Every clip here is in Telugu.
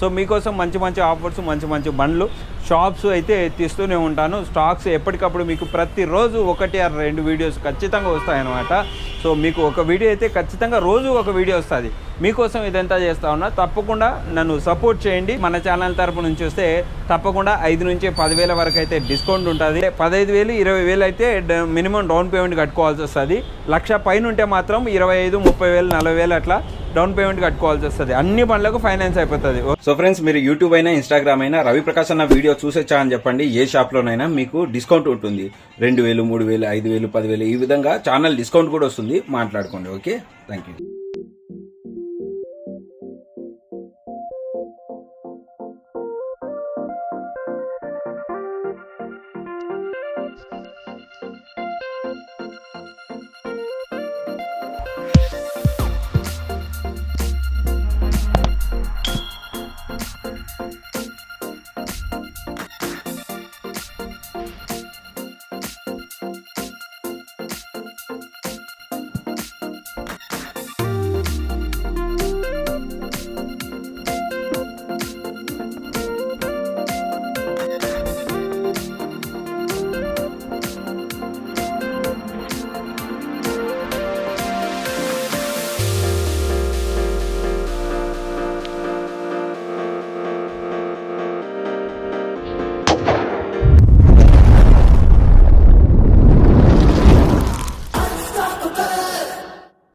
సో మీకోసం మంచి మంచి ఆఫర్స్ మంచి మంచి బండ్లు షాప్స్ అయితే తీస్తూనే ఉంటాను. స్టాక్స్ ఎప్పటికప్పుడు మీకు ప్రతిరోజు ఒకటి ఆరు రెండు వీడియోస్ ఖచ్చితంగా వస్తాయన్నమాట. సో మీకు ఒక వీడియో అయితే ఖచ్చితంగా రోజు ఒక వీడియో వస్తుంది. మీకోసం ఇదంతా చేస్తా ఉన్నా. తప్పకుండా నన్ను సపోర్ట్ చేయండి. మన ఛానల్ తరపు నుంచి వస్తే తప్పకుండా ఐదు నుంచి పదివేల వరకు అయితే డిస్కౌంట్ ఉంటుంది. పదహైదు వేలు ఇరవై వేలు అయితే మినిమం డౌన్ పేమెంట్ కట్టుకోవాల్సి వస్తుంది. లక్ష పైన ఉంటే మాత్రం ఇరవై ఐదు ముప్పై వేలు నలభై వేలు అట్లా డౌన్ పేమెంట్ కట్టుకోవాల్సి వస్తుంది. అన్ని పనులకు ఫైనాన్స్ అయిపోతుంది. సో ఫ్రెండ్స్ మీరు యూట్యూబ్ అయినా ఇన్స్టాగ్రామ్ అయినా రవి ప్రకాష్ అన్న వీడియో చూసొచ్చా అని చెప్పండి. ఏ షాప్లోనైనా మీకు డిస్కౌంట్ ఉంటుంది. రెండు వేలు మూడు వేలు ఐదు వేలు పదివేలు ఈ విధంగా ఛానల్ డిస్కౌంట్ కూడా వస్తుంది. మాట్లాడుకోండి okay? Thank you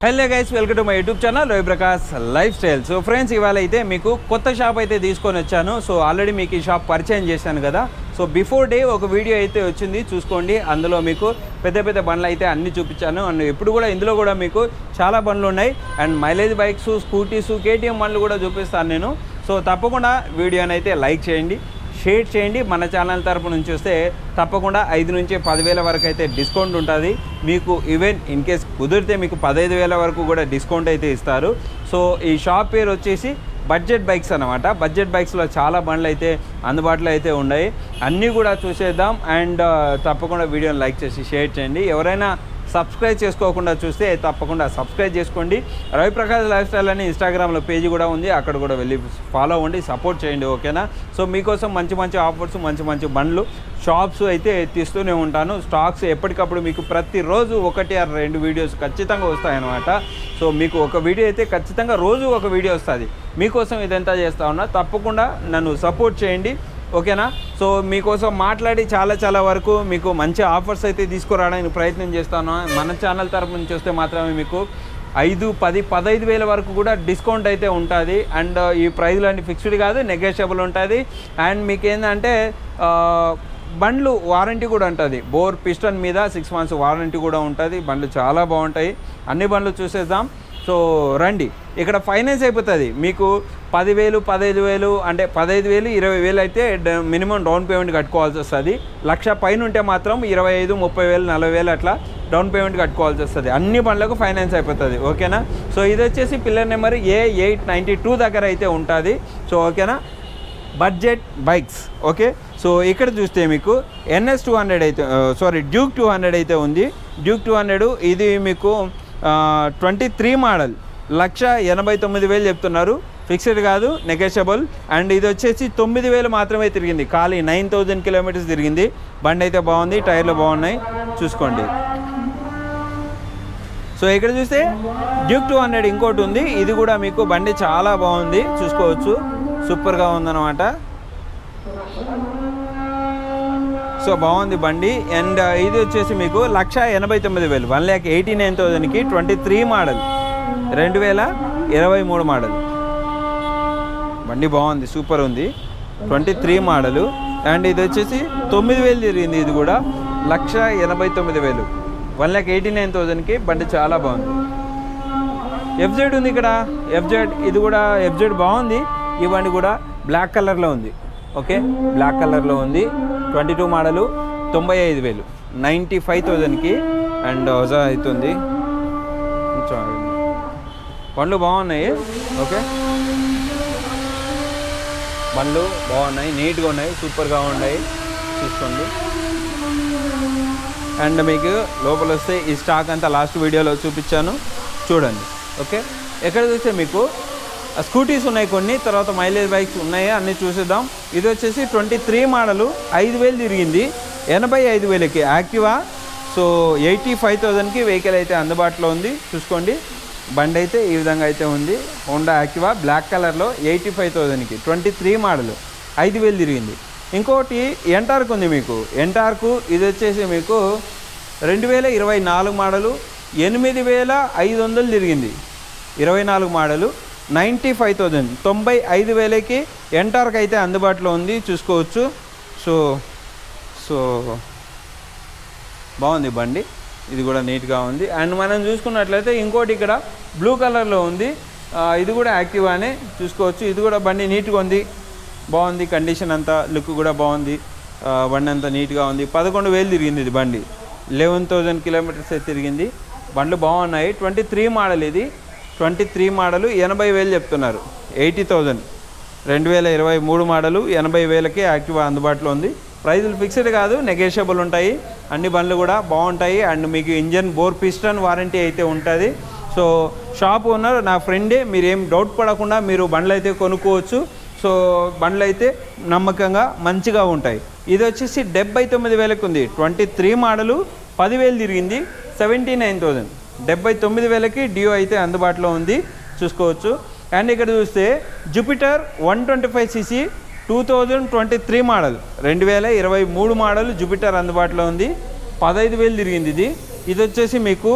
hello guys welcome to my YouTube channel Ravi Prakash lifestyle. So friends ఇవాళ అయితే మీకు కొత్త షాప్ అయితే తీసుకొని వచ్చాను. సో ఆల్రెడీ మీకు ఈ షాప్ పరిచయం చేశాను కదా. సో బిఫోర్ డే ఒక వీడియో అయితే వచ్చింది చూసుకోండి. అందులో మీకు పెద్ద పెద్ద బండ్లు అయితే అన్ని చూపించాను. అండ్ ఇప్పుడు కూడా ఇందులో కూడా మీకు చాలా బండ్లు ఉన్నాయి. And mileage bikes scooties KTM బండ్లు కూడా చూపిస్తాను నేను. సో తప్పకుండా వీడియోని అయితే లైక్ చేయండి. షేర్ చేయండి. మన ఛానల్ తరపు నుంచి వస్తే తప్పకుండా ఐదు నుంచి పదివేల వరకు అయితే డిస్కౌంట్ ఉంటుంది. మీకు ఈవెన్ ఇన్ కేస్ కుదిరితే మీకు పదహైదు వేల వరకు కూడా డిస్కౌంట్ అయితే ఇస్తారు. సో ఈ షాప్ పేరు వచ్చేసి బడ్జెట్ బైక్స్ అనమాట బడ్జెట్ బైక్స్లో చాలా బండ్లు అయితే అందుబాటులో అయితే ఉన్నాయి. అన్నీ కూడా చూసేద్దాం. అండ్ తప్పకుండా వీడియోని లైక్ చేసి షేర్ చేయండి. ఎవరైనా సబ్స్క్రైబ్ చేసుకోకుండా చూస్తే తప్పకుండా సబ్స్క్రైబ్ చేసుకోండి. రవిప్రకాష్ లైఫ్ స్టైల్ అని ఇన్స్టాగ్రామ్లో పేజీ కూడా ఉంది. అక్కడ కూడా వెళ్ళి ఫాలో అవ్వండి సపోర్ట్ చేయండి ఓకేనా? సో మీకోసం మంచి మంచి ఆఫర్స్ మంచి మంచి బండ్లు షాప్స్ అయితే తీస్తూనే ఉంటాను. స్టాక్స్ ఎప్పటికప్పుడు మీకు ప్రతిరోజు ఒకటి ఆ రెండు వీడియోస్ ఖచ్చితంగా వస్తాయన్నమాట. సో మీకు ఒక వీడియో అయితే ఖచ్చితంగా రోజు ఒక వీడియో వస్తుంది. మీకోసం ఇదంతా చేస్తా ఉన్నా. తప్పకుండా నన్ను సపోర్ట్ చేయండి. ఓకేనా? సో మీకోసం మాట్లాడి చాలా చాలా వరకు మీకు మంచి ఆఫర్స్ అయితే తీసుకురావడానికి ప్రయత్నం చేస్తాను. మన ఛానల్ తరపు నుంచి వస్తే మాత్రమే మీకు ఐదు పది పదహైదు వేల వరకు కూడా డిస్కౌంట్ అయితే ఉంటుంది. అండ్ ఈ ప్రైజ్లు అన్ని ఫిక్స్డ్ కాదు నెగోషియబుల్ ఉంటుంది. అండ్ మీకు ఏంటంటే బండ్లు వారంటీ కూడా ఉంటుంది. బోర్ పిస్టన్ మీద సిక్స్ మంత్స్ వారంటీ కూడా ఉంటుంది. బండ్లు చాలా బాగుంటాయి. అన్ని బండ్లు చూసేద్దాం. సో రండి. ఇక్కడ ఫైనాన్స్ అయిపోతుంది. మీకు పదివేలు పదహైదు వేలు అంటే పదహైదు వేలు ఇరవై వేలు అయితే మినిమం డౌన్ పేమెంట్ కట్టుకోవాల్సి వస్తుంది. లక్ష పైన ఉంటే మాత్రం ఇరవై ఐదు ముప్పై వేలు నలభై వేలు అట్లా డౌన్ పేమెంట్ కట్టుకోవాల్సి వస్తుంది. అన్ని పనులకు ఫైనాన్స్ అయిపోతుంది. ఓకేనా? సో ఇది వచ్చేసి pillar number A eight ninety two దగ్గర అయితే ఉంటుంది. సో ఓకేనా? Budget bikes. ఓకే? సో ఇక్కడ చూస్తే మీకు ఎన్ఎస్ టూ హండ్రెడ్ అయితే సారీ డ్యూక్ టూ హండ్రెడ్ అయితే ఉంది. డ్యూక్ టూ హండ్రెడ్ ఇది మీకు ట్వంటీ త్రీ మోడల్. లక్ష ఎనభై తొమ్మిది వేలు చెప్తున్నారు. ఫిక్స్డ్ కాదు నెగోషియబుల్ అండ్ ఇది వచ్చేసి తొమ్మిది వేలు మాత్రమే తిరిగింది. ఖాళీ నైన్ థౌజండ్ కిలోమీటర్స్ తిరిగింది. బండి అయితే బాగుంది టైర్లు బాగున్నాయి. చూసుకోండి. సో ఇక్కడ చూస్తే డ్యూక్ టూ హండ్రెడ్ ఇంకోటి ఉంది. ఇది కూడా మీకు బండి చాలా బాగుంది. చూసుకోవచ్చు. సూపర్గా ఉందన్నమాట. సో బాగుంది బండి. అండ్ ఇది వచ్చేసి మీకు లక్ష ఎనభై తొమ్మిది వేలు. వన్ ల్యాక్ ఎయిటీ నైన్ థౌజండ్కి ట్వంటీ త్రీ మోడల్. రెండు వేల ఇరవై మూడు మోడల్. బండి బాగుంది సూపర్ ఉంది. Twenty three model. అండ్ ఇది వచ్చేసి తొమ్మిది వేలు తిరిగింది ఇది కూడా. లక్ష ఎనభై తొమ్మిది వేలు. వన్ ల్యాక్ ఎయిటీ నైన్ థౌజండ్కి బండి చాలా బాగుంది. ఎఫ్జెడ్ ఉంది ఇక్కడ. ఎఫ్జెడ్ ఇది కూడా ఎఫ్జెడ్ బాగుంది. ఈ బండి కూడా బ్లాక్ కలర్లో ఉంది. ఓకే? బ్లాక్ కలర్లో ఉంది. ట్వంటీ టూ మోడలు తొంభై ఐదు వేలు. నైంటీ ఫైవ్ థౌజండ్కి అండ్ హజా అవుతుంది. పండ్లు బాగున్నాయి ఓకే? పండ్లు బాగున్నాయి నీట్గా ఉన్నాయి సూపర్గా ఉన్నాయి. చూసుకోండి. అండ్ మీకు లోపల వస్తే ఈ స్టాక్ అంతా లాస్ట్ వీడియోలో చూపించాను. చూడండి ఓకే? ఎక్కడ చూస్తే మీకు స్కూటీస్ ఉన్నాయి కొన్ని తర్వాత మైలేజ్ బైక్స్ ఉన్నాయి అన్నీ చూసేద్దాం. ఇది వచ్చేసి ట్వంటీ త్రీ మోడలు ఐదు వేలు తిరిగింది. ఎనభై ఐదు వేలకి యాక్టివా. సో ఎయిటీ ఫైవ్ థౌజండ్కి వెహికల్ అయితే అందుబాటులో ఉంది. చూసుకోండి. బండి అయితే ఈ విధంగా అయితే ఉంది. హోండా యాక్టివా బ్లాక్ కలర్లో ఎయిటీ ఫైవ్ థౌజండ్కి. ట్వంటీ త్రీ మోడలు ఐదు వేలు తిరిగింది. ఇంకోటి ఎంటార్క్ ఉంది మీకు. ఎంటార్కు ఇది వచ్చేసి మీకు రెండు వేల ఇరవై నాలుగు మోడలు ఎనిమిది వేల ఐదు వందలు తిరిగింది. ఇరవై నాలుగు మోడలు నైంటీ ఫైవ్ థౌజండ్ తొంభై ఐదు వేలకి ఎంటార్క్ అయితే అందుబాటులో ఉంది చూసుకోవచ్చు. సో సో బాగుంది బండి. ఇది కూడా నీట్గా ఉంది. అండ్ మనం చూసుకున్నట్లయితే ఇంకోటి ఇక్కడ బ్లూ కలర్లో ఉంది. ఇది కూడా యాక్టివానే చూసుకోవచ్చు. ఇది కూడా బండి నీట్గా ఉంది. బాగుంది కండిషన్ అంతా లుక్ కూడా బాగుంది. బండి అంతా నీట్గా ఉంది. పదకొండు వేలు తిరిగింది ఇది బండి. లెవెన్ థౌజండ్ కిలోమీటర్స్ అయితే తిరిగింది. బండ్లు బాగున్నాయి. ట్వంటీ త్రీ మోడల్ ఇది. ట్వంటీ త్రీ మోడలు ఎనభై వేలు చెప్తున్నారు. Eighty thousand. రెండు వేల ఇరవై మూడు మోడలు ఎనభై వేలకి యాక్టివ్ అందుబాటులో ఉంది. ప్రైజులు ఫిక్స్డ్ కాదు నెగోషియబుల్ ఉంటాయి. అన్ని బండ్లు కూడా బాగుంటాయి. అండ్ మీకు ఇంజన్ బోర్ పిస్టన్ వారంటీ అయితే ఉంటుంది. సో షాప్ ఓనర్ నా ఫ్రెండే మీరేం డౌట్ పడకుండా మీరు బండ్లు అయితే కొనుక్కోవచ్చు. సో బండ్లు అయితే నమ్మకంగా మంచిగా ఉంటాయి. ఇది వచ్చేసి డెబ్బై తొమ్మిది వేలకు ఉంది ట్వంటీ త్రీ మోడలు పదివేలు తిరిగింది. Seventy nine thousand. డెబ్బై తొమ్మిది వేలకి డియో అయితే అందుబాటులో ఉంది. చూసుకోవచ్చు. అండ్ ఇక్కడ చూస్తే Jupiter one twenty five CC two thousand twenty three model. రెండు వేల ఇరవై మూడు మోడల్ జూపిటర్ అందుబాటులో ఉంది. పదహైదు వేలు తిరిగింది ఇది. ఇది వచ్చేసి మీకు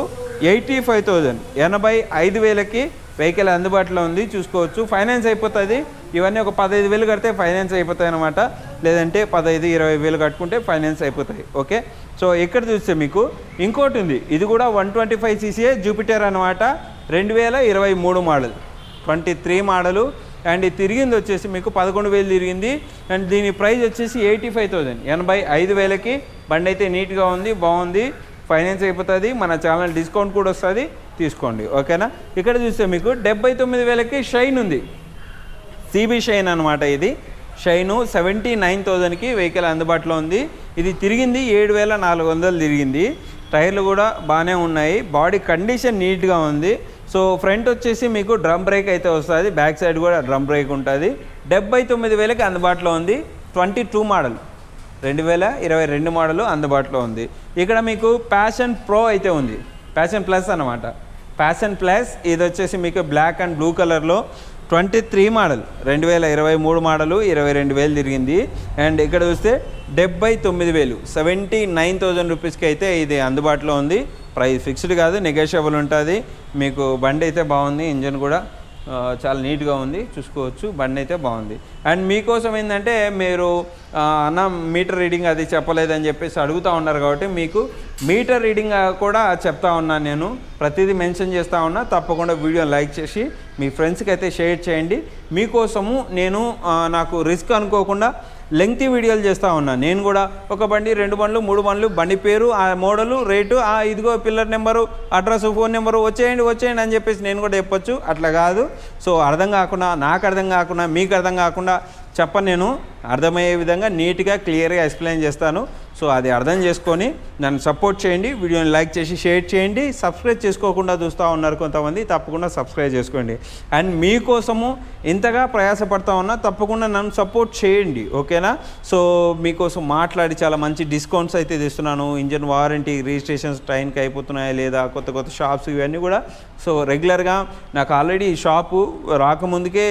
ఎయిటీ ఫైవ్ థౌజండ్. ఎనభై ఐదు వేలకి వెహికల్ అందుబాటులో ఉంది. చూసుకోవచ్చు. ఫైనాన్స్ అయిపోతుంది. ఇవన్నీ ఒక పదహైదు వేలు కడితే ఫైనాన్స్ అయిపోతాయి అనమాట లేదంటే పదహైదు ఇరవై వేలు కట్టుకుంటే ఫైనాన్స్ అయిపోతాయి ఓకే? సో ఇక్కడ చూస్తే మీకు? ఇంకోటి ఉంది. ఇది కూడా వన్ ట్వంటీ ఫైవ్ సీసీఏ జూపిటర్ అనమాట రెండు వేల ఇరవై మూడు model. Twenty three model. And తిరిగింది వచ్చేసి మీకు పదకొండు వేలు తిరిగింది. అండ్ దీని ప్రైస్ వచ్చేసి ఎయిటీ ఫైవ్ థౌజండ్ ఎనభై ఐదు వేలకి బండి అయితే నీట్గా ఉంది బాగుంది. ఫైనాన్స్ అయిపోతుంది. మన ఛానల్ డిస్కౌంట్ కూడా వస్తుంది. తీసుకోండి ఓకేనా? ఇక్కడ చూస్తే మీకు డెబ్బై తొమ్మిది వేలకి షైన్ ఉంది. సిబి షైన్ అనమాట ఇది. షైను సెవెంటీ నైన్ థౌజండ్కి వెహికల్ అందుబాటులో ఉంది. ఇది తిరిగింది ఏడు వేల నాలుగు వందలు తిరిగింది. టైర్లు కూడా బాగానే ఉన్నాయి. బాడీ కండిషన్ నీట్గా ఉంది. సో ఫ్రంట్ వచ్చేసి మీకు డ్రమ్ బ్రేక్ అయితే వస్తుంది. బ్యాక్ సైడ్ కూడా డ్రమ్ బ్రేక్ ఉంటుంది. డెబ్బై తొమ్మిది వేలకి అందుబాటులో ఉంది. Twenty two model. రెండు వేల ఇరవై రెండు మోడలు అందుబాటులో ఉంది. ఇక్కడ మీకు ప్యాషన్ ప్రో అయితే ఉంది. ప్యాషన్ ప్లస్ అనమాట ప్యాషన్ ప్లస్ ఇది వచ్చేసి మీకు బ్లాక్ అండ్ బ్లూ కలర్లో ట్వంటీ త్రీ మోడల్ రెండు వేల ఇరవై మూడు మోడలు ఇరవై రెండు వేలు తిరిగింది. అండ్ ఇక్కడ చూస్తే డెబ్బై తొమ్మిది వేలు సెవెంటీ నైన్ థౌజండ్ రూపీస్కి అయితే ఇది అందుబాటులో ఉంది. ప్రైస్ ఫిక్స్డ్ కాదు నెగోషియబుల్ ఉంటుంది. మీకు బండి అయితే బాగుంది ఇంజన్ కూడా చాలా నీట్గా ఉంది. చూసుకోవచ్చు. బండి అయితే బాగుంది. అండ్ మీకోసం ఏంటంటే మీరు అన్న మీటర్ రీడింగ్ అది చెప్పలేదని చెప్పేసి అడుగుతూ ఉన్నారు కాబట్టి మీకు మీటర్ రీడింగ్ కూడా చెప్తా ఉన్నాను నేను. ప్రతిదీ మెన్షన్ చేస్తూ ఉన్నా. తప్పకుండా వీడియో లైక్ చేసి మీ ఫ్రెండ్స్కి అయితే షేర్ చేయండి. మీకోసము నేను నాకు రిస్క్ అనుకోకుండా లెంగ్తీ వీడియోలు చేస్తూ ఉన్నాను నేను కూడా ఒక బండి రెండు బండ్లు మూడు బండ్లు బండి పేరు ఆ మోడలు రేటు ఆ ఇదిగో pillar number address phone number వచ్చేయండి వచ్చేయండి అని చెప్పేసి నేను కూడా చెప్పొచ్చు. అట్లా కాదు. సో అర్థం కాకుండా నాకు అర్థం కాకుండా మీకు అర్థం కాకుండా చెప్పను నేను. అర్థమయ్యే విధంగా నీట్గా క్లియర్గా ఎక్స్ప్లెయిన్ చేస్తాను. సో అది అర్థం చేసుకొని నన్ను సపోర్ట్ చేయండి. వీడియోని లైక్ చేసి షేర్ చేయండి. సబ్స్క్రైబ్ చేసుకోకుండా చూస్తూ ఉన్నారు కొంతమంది తప్పకుండా సబ్స్క్రైబ్ చేసుకోండి. అండ్ మీకోసము ఇంతగా ప్రయాసపడతా ఉన్నా తప్పకుండా నన్ను సపోర్ట్ చేయండి. ఓకేనా? సో మీకోసం మాట్లాడి చాలా మంచి డిస్కౌంట్స్ అయితే తెస్తున్నాను. ఇంజన్ వారంటీ రిజిస్ట్రేషన్స్ టైంకి అయిపోతున్నాయా లేదా? కొత్త కొత్త షాప్స్ ఇవన్నీ కూడా. సో రెగ్యులర్గా నాకు ఆల్రెడీ షాపు రాకముందుకే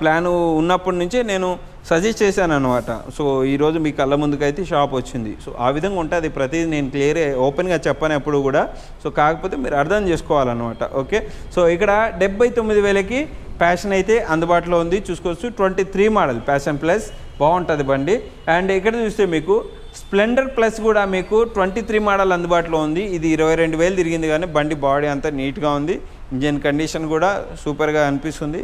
ప్లాను ఉన్నప్పటి నుంచే నేను సజెస్ట్ చేశాను అనమాట సో ఈరోజు మీ కళ్ళ ముందుకైతే షాప్ వచ్చింది. సో ఆ విధంగా ఉంటుంది. ప్రతిదీ నేను క్లియర్ ఓపెన్గా చెప్పాను ఎప్పుడు కూడా సో కాకపోతే మీరు అర్థం చేసుకోవాలన్నమాట. ఓకే? సో ఇక్కడ డెబ్బై తొమ్మిది వేలకి ప్యాషన్ అయితే అందుబాటులో ఉంది. చూసుకోవచ్చు. Twenty three model. Passion Plus. బాగుంటుంది బండి. అండ్ ఇక్కడ చూస్తే మీకు స్ప్లెండర్ ప్లస్ కూడా మీకు ట్వంటీ త్రీ మోడల్ అందుబాటులో ఉంది. ఇది ఇరవై రెండు వేలు తిరిగింది కానీ బండి బాడీ అంతా నీట్గా ఉంది. ఇంజన్ కండిషన్ కూడా సూపర్గా అనిపిస్తుంది.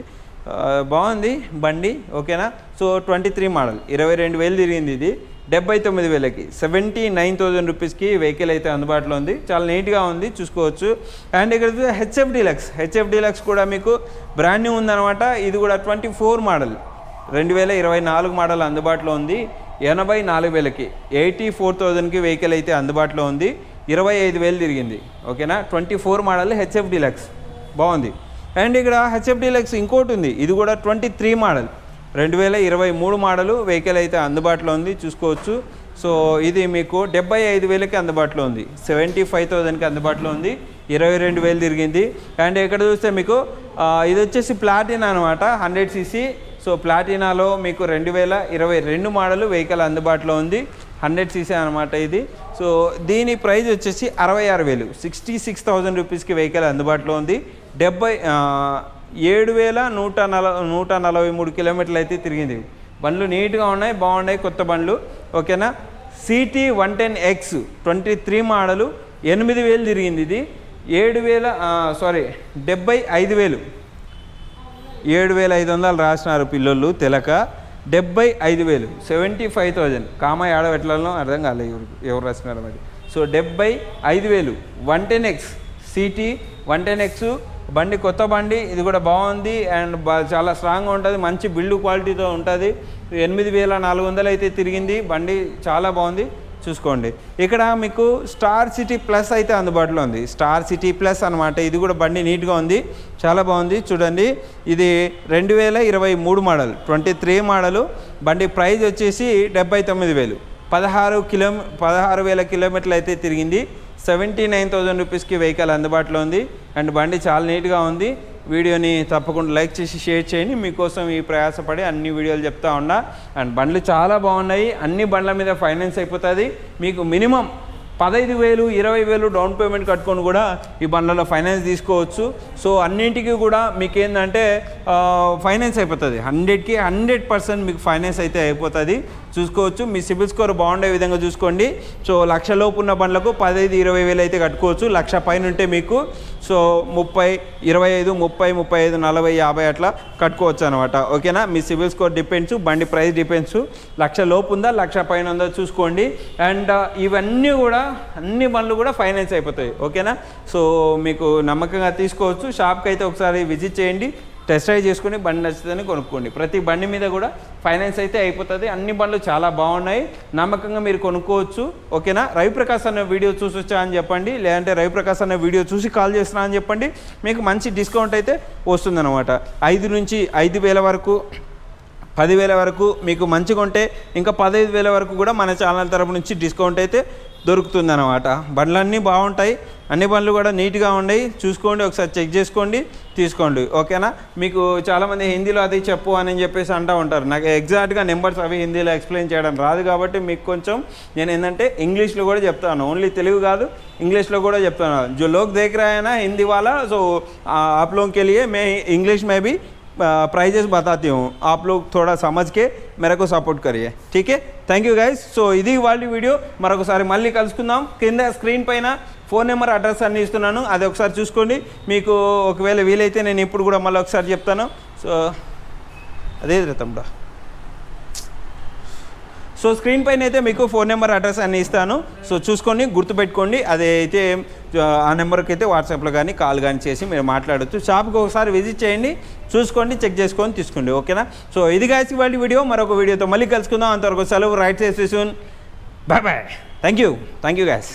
బాగుంది బండి ఓకేనా? సో ట్వంటీ త్రీ మోడల్ ఇరవై రెండు వేలు తిరిగింది ఇది. డెబ్బై తొమ్మిది వేలకి సెవెంటీ నైన్ థౌజండ్ రూపీస్కి వెహికల్ అయితే అందుబాటులో ఉంది. చాలా నీట్గా ఉంది చూసుకోవచ్చు. అండ్ ఇక్కడ హెచ్ఎఫ్ డీలక్స్ హెచ్ఎఫ్ డీలక్స్ కూడా మీకు బ్రాండ్ న్యూ ఉందన్నమాట. ఇది కూడా ట్వంటీ ఫోర్ మోడల్ రెండు వేల ఇరవై నాలుగు మోడల్ అందుబాటులో ఉంది. ఎనభై నాలుగు వేలకి ఎయిటీ ఫోర్ థౌజండ్కి వెహికల్ అయితే అందుబాటులో ఉంది. ఇరవై ఐదు వేలు తిరిగింది ఓకేనా? Twenty four model HF Deluxe బాగుంది. అండ్ ఇక్కడ హెచ్ఎఫ్ డీలక్స్ ఇంకోటి ఉంది. ఇది కూడా ట్వంటీ త్రీ మోడల్ రెండు వేల ఇరవై మూడు మోడలు వెహికల్ అయితే అందుబాటులో ఉంది. చూసుకోవచ్చు. సో ఇది మీకు డెబ్బై ఐదు వేలకి అందుబాటులో ఉంది. సెవెంటీ ఫైవ్ థౌజండ్కి అందుబాటులో ఉంది. ఇరవై రెండు వేలు తిరిగింది. అండ్ ఇక్కడ చూస్తే మీకు ఇది వచ్చేసి ప్లాటినా అనమాట హండ్రెడ్ సీసీ. సో ప్లాటినాలో మీకు రెండు వేల ఇరవై రెండు మోడల్ వెహికల్ అందుబాటులో ఉంది. హండ్రెడ్ సీసీ అనమాట ఇది. సో దీని ప్రైస్ వచ్చేసి అరవై ఆరు వేలు. సిక్స్టీ సిక్స్ థౌజండ్ రూపీస్కి వెహికల్ అందుబాటులో ఉంది. డెబ్బై ఏడు వేల నూట నల నూట నలభై మూడు కిలోమీటర్లు అయితే తిరిగింది. బండ్లు నీట్గా ఉన్నాయి బాగున్నాయి కొత్త బండ్లు. ఓకేనా? CT one ten X twenty three model ఎనిమిది వేలు తిరిగింది ఇది. ఏడు వేల సారీ డెబ్బై ఐదు వేలు. ఏడు వేల ఐదు వందలు రాసినారు పిల్లలు తెలక. డెబ్బై ఐదు వేలు సెవెంటీ ఫైవ్ థౌజండ్. కామ ఆడబెట్టలలో అర్థం కాలేదు ఎవరు ఎవరు రాసినారు మరి. సో డెబ్బై ఐదు వేలు one ten X CT one ten X బండి కొత్త బండి ఇది కూడా బాగుంది అండ్ చాలా స్ట్రాంగ్గా ఉంటుంది మంచి బిల్డ్ క్వాలిటీతో ఉంటుంది. ఎనిమిది వేల నాలుగు వందలు అయితే తిరిగింది బండి చాలా బాగుంది చూసుకోండి. ఇక్కడ మీకు స్టార్ సిటీ ప్లస్ అయితే అందుబాటులో ఉంది. స్టార్ సిటీ ప్లస్ అనమాట ఇది కూడా బండి నీట్గా ఉంది చాలా బాగుంది చూడండి. ఇది రెండు వేల ఇరవై మూడు మోడల్ ట్వంటీ త్రీ మోడలు బండి ప్రైజ్ వచ్చేసి డెబ్బై తొమ్మిది వేలు. పదహారు కిలో పదహారు వేల కిలోమీటర్లు అయితే తిరిగింది. సెవెంటీ నైన్ థౌజండ్ రూపీస్కి వెహికల్ అందుబాటులో ఉంది. అండ్ బండి చాలా నీట్గా ఉంది. వీడియోని తప్పకుండా లైక్ చేసి షేర్ చేయండి. మీకోసం ఈ ప్రయాసపడి అన్ని వీడియోలు చెప్తా ఉన్నా. అండ్ బండ్లు చాలా బాగున్నాయి. అన్ని బండ్ల మీద ఫైనాన్స్ అయిపోతుంది. మీకు మినిమం పదహైదు వేలు ఇరవై వేలు డౌన్ పేమెంట్ కట్టుకొని కూడా ఈ బండ్లలో ఫైనాన్స్ తీసుకోవచ్చు. సో అన్నింటికి కూడా మీకు ఏంటంటే ఫైనాన్స్ అయిపోతుంది. హండ్రెడ్కి హండ్రెడ్ పర్సెంట్ మీకు ఫైనాన్స్ అయితే అయిపోతుంది. చూసుకోవచ్చు. మీ సిబిల్ స్కోర్ బాగుండే విధంగా చూసుకోండి. సో లక్షలోపు ఉన్న బండ్లకు పదహైదు ఇరవై వేలు అయితే కట్టుకోవచ్చు. లక్ష పైన ఉంటే మీకు సో ముప్పై ఇరవై ఐదు ముప్పై ముప్పై ఐదు నలభై యాభై అట్లా కట్టుకోవచ్చు అనమాట ఓకేనా? మీ సిబిల్ స్కోర్ డిపెండ్స్ బండి ప్రైస్ డిపెండ్స్. లక్ష లోపు ఉందా? లక్ష పైన ఉందా? చూసుకోండి. అండ్ ఇవన్నీ కూడా అన్ని బండ్లు కూడా ఫైనాన్స్ అయిపోతాయి. ఓకేనా? సో మీకు నమ్మకంగా తీసుకోవచ్చు. షాప్కి అయితే ఒకసారి విజిట్ చేయండి. టెస్ట్ డ్రైవ్ చేసుకుని బండి నచ్చుతుందని కొనుక్కోండి. ప్రతి బండి మీద కూడా ఫైనాన్స్ అయితే అయిపోతుంది. అన్ని బండ్లు చాలా బాగున్నాయి. నమ్మకంగా మీరు కొనుక్కోవచ్చు. ఓకేనా? రవిప్రకాష్ అన్న వీడియో చూసి వచ్చా అని చెప్పండి. లేదంటే రవిప్రకాష్ అన్న వీడియో చూసి కాల్ చేస్తున్నా అని చెప్పండి. మీకు మంచి డిస్కౌంట్ అయితే వస్తుందన్నమాట. ఐదు నుంచి ఐదు వేల వరకు పదివేల వరకు మీకు మంచిగా ఉంటే ఇంకా పదహైదు వేల వరకు కూడా మన ఛానల్ తరపు నుంచి డిస్కౌంట్ అయితే దొరుకుతుంది అనమాట బండ్లన్నీ బాగుంటాయి. అన్ని బండ్లు కూడా నీట్గా ఉన్నాయి చూసుకోండి ఒకసారి చెక్ చేసుకోండి తీసుకోండి. ఓకేనా? మీకు చాలామంది హిందీలో అది చెప్పు అని చెప్పేసి అంటూ ఉంటారు. నాకు ఎగ్జాక్ట్గా నెంబర్స్ అవి హిందీలో ఎక్స్ప్లెయిన్ చేయడం రాదు కాబట్టి మీకు కొంచెం నేను ఏంటంటే ఇంగ్లీష్లో కూడా చెప్తాను. ఓన్లీ తెలుగు కాదు ఇంగ్లీష్లో కూడా చెప్తాను. జో లోక్ దగ్గర అయినా హిందీ వాళ్ళ? సో ఆప్లోకి వెళ్ళి మే ఇంగ్లీష్ మేబీ प्राइजेस बताती हूँ आप लोग थोड़ा समझ के मेरे को సపోర్ట్ करिए ठीक है థ్యాంక్ యూ గైస్ సో ఇది వాళ్ళ వీడియో మరొకసారి మళ్ళీ కలుసుకుందాం కింద స్క్రీన్ పైన ఫోన్ నెంబర్ అడ్రస్ అన్ని ఇస్తున్నాను అది ఒకసారి చూసుకోండి మీకు ఒకవేళ వీలైతే నేను ఇప్పుడు కూడా మళ్ళీ ఒకసారి చెప్తాను సో అదే తమ్ముడా సో స్క్రీన్ పైన అయితే మీకు ఫోన్ నెంబర్ అడ్రస్ అన్ని ఇస్తాను. సో చూసుకొని గుర్తుపెట్టుకోండి. అదైతే ఆ నెంబర్కి అయితే వాట్సాప్లో కానీ కాల్ కానీ చేసి మీరు మాట్లాడొచ్చు. షాప్కి ఒకసారి విజిట్ చేయండి. చూసుకోండి చెక్ చేసుకొని తీసుకోండి. ఓకేనా? సో ఇది కాసి వాళ్ళ వీడియో. మరొక వీడియోతో మళ్ళీ కలుసుకుందాం. అంతవరకు సెలవు. రైట్ చేసి soon bye bye thank you thank you guys